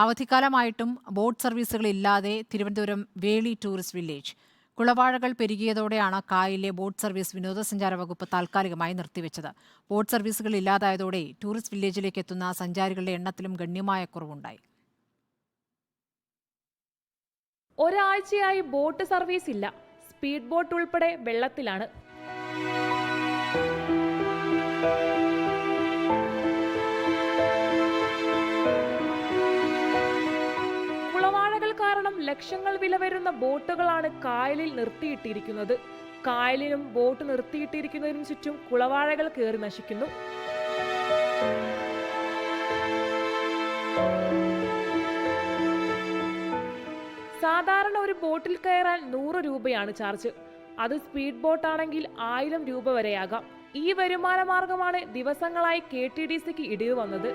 അവധിക്കാലമായിട്ടും boat സർവീസുകൾ ഇല്ലാതെ Thiruvananthapuram Veli tourist village. കുളവാഴകൾ പെരുകിയതോടെയാണ് കായലിലെ ബോട്ട് സർവീസ് വിനോദസഞ്ചാര വകുപ്പ് താൽക്കാലികമായി നിർത്തിവെച്ചത്. ബോട്ട് സർവീസുകൾ ഇല്ലാതായതോടെ ടൂറിസ്റ്റ് വില്ലേജിലേക്ക് എത്തുന്ന സഞ്ചാരികളുടെ എണ്ണത്തിലും ഗണ്യമായ കുറവുണ്ടായി. ഒരാഴ്ചയായി ബോട്ട് സർവീസ് ഇല്ല. സ്പീഡ് ബോട്ട് ഉൾപ്പെടെ വെള്ളത്തിലാണ്. ലക്ഷങ്ങൾ വില വരുന്ന ബോട്ടുകളാണ് കായലിൽ നിർത്തിയിട്ടിരിക്കുന്നത്. കായലിനും ബോട്ട് നിർത്തിയിട്ടിരിക്കുന്നതിനും ചുറ്റും കുളവാഴകൾ കയറി നശിക്കുന്നു. സാധാരണ ഒരു ബോട്ടിൽ കയറാൻ നൂറ് രൂപയാണ് ചാർജ്. അത് സ്പീഡ് ബോട്ടാണെങ്കിൽ ആയിരം രൂപ വരെയാകാം. ഈ വരുമാന മാർഗമാണ് ദിവസങ്ങളായി കെ ടി ഡി സിക്ക് ഇടിവ് വന്നത്.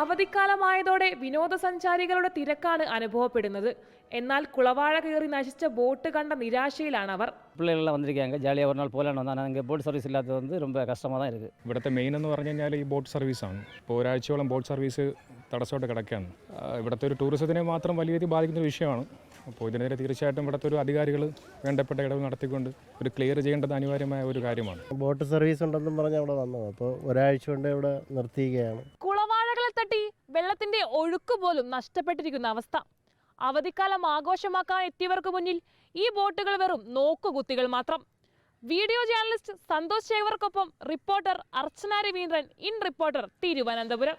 അവധിക്കാലമായതോടെ വിനോദസഞ്ചാരികളുടെ തിരക്കാണ് അനുഭവപ്പെടുന്നത് എന്നാൽ കുളവാഴ കയറി നശിച്ച ബോട്ട് கண்ட நிராசையிலான அவர் பிள்ளைகள்லாம் வந்திருக்காங்க ஜாலியாக ஒரு நாள் போகலான்னு வந்தால் ஆனால் இங்கே போட் சர்வீஸ் இல்லாதது வந்து ரொம்ப கஷ்டமாக தான் இருக்குது ഇവിടുത്തെ മെയിൻ എന്ന് പറഞ്ഞു കഴിഞ്ഞാൽ ഈ ബോട്ട് സർവീസാണ് ഇപ്പോൾ ഒരാഴ്ചയോളം ബോട്ട് സർവീസ് തടസ്സമായിട്ട് കിടക്കുകയാണ് ആ, ഇവിടുത്തെ ഒരു ടൂറിസത്തിനെ മാത്രം വലിയ രീതിയിൽ ബാധിക്കുന്ന ഒരു വിഷയമാണ് അപ്പോൾ ഇതിനെതിരെ തീർച്ചയായിട്ടും ഇവിടുത്തെ ഒരു അധികാരികൾ വേണ്ടപ്പെട്ട ഇടവ് നടത്തിക്കൊണ്ട് ഒരു ക്ലിയർ ചെയ്യേണ്ടത് അനിവാര്യമായ ഒരു കാര്യമാണ് ബോട്ട് സർവീസ് ഉണ്ടെന്നും പറഞ്ഞ് അവിടെ വന്നത് അപ്പോൾ ഒരാഴ്ച കൊണ്ട് ഇവിടെ നിർത്തിയിരിക്കുകയാണ് കുളവാഴകളെ വെള്ളത്തിന്റെ ഒഴുക്ക് പോലും നഷ്ടപ്പെട്ടിരിക്കുന്ന അവസ്ഥ. അവധിക്കാലം ആഘോഷമാക്കാൻ എത്തിയവർക്ക് മുന്നിൽ ഈ ബോട്ടുകൾ വെറും നോക്കുകുത്തികൾ മാത്രം. Video journalist Santhosh ശേഖർക്കൊപ്പം reporter Archana Raveendran in reporter Thiruvananthapuram.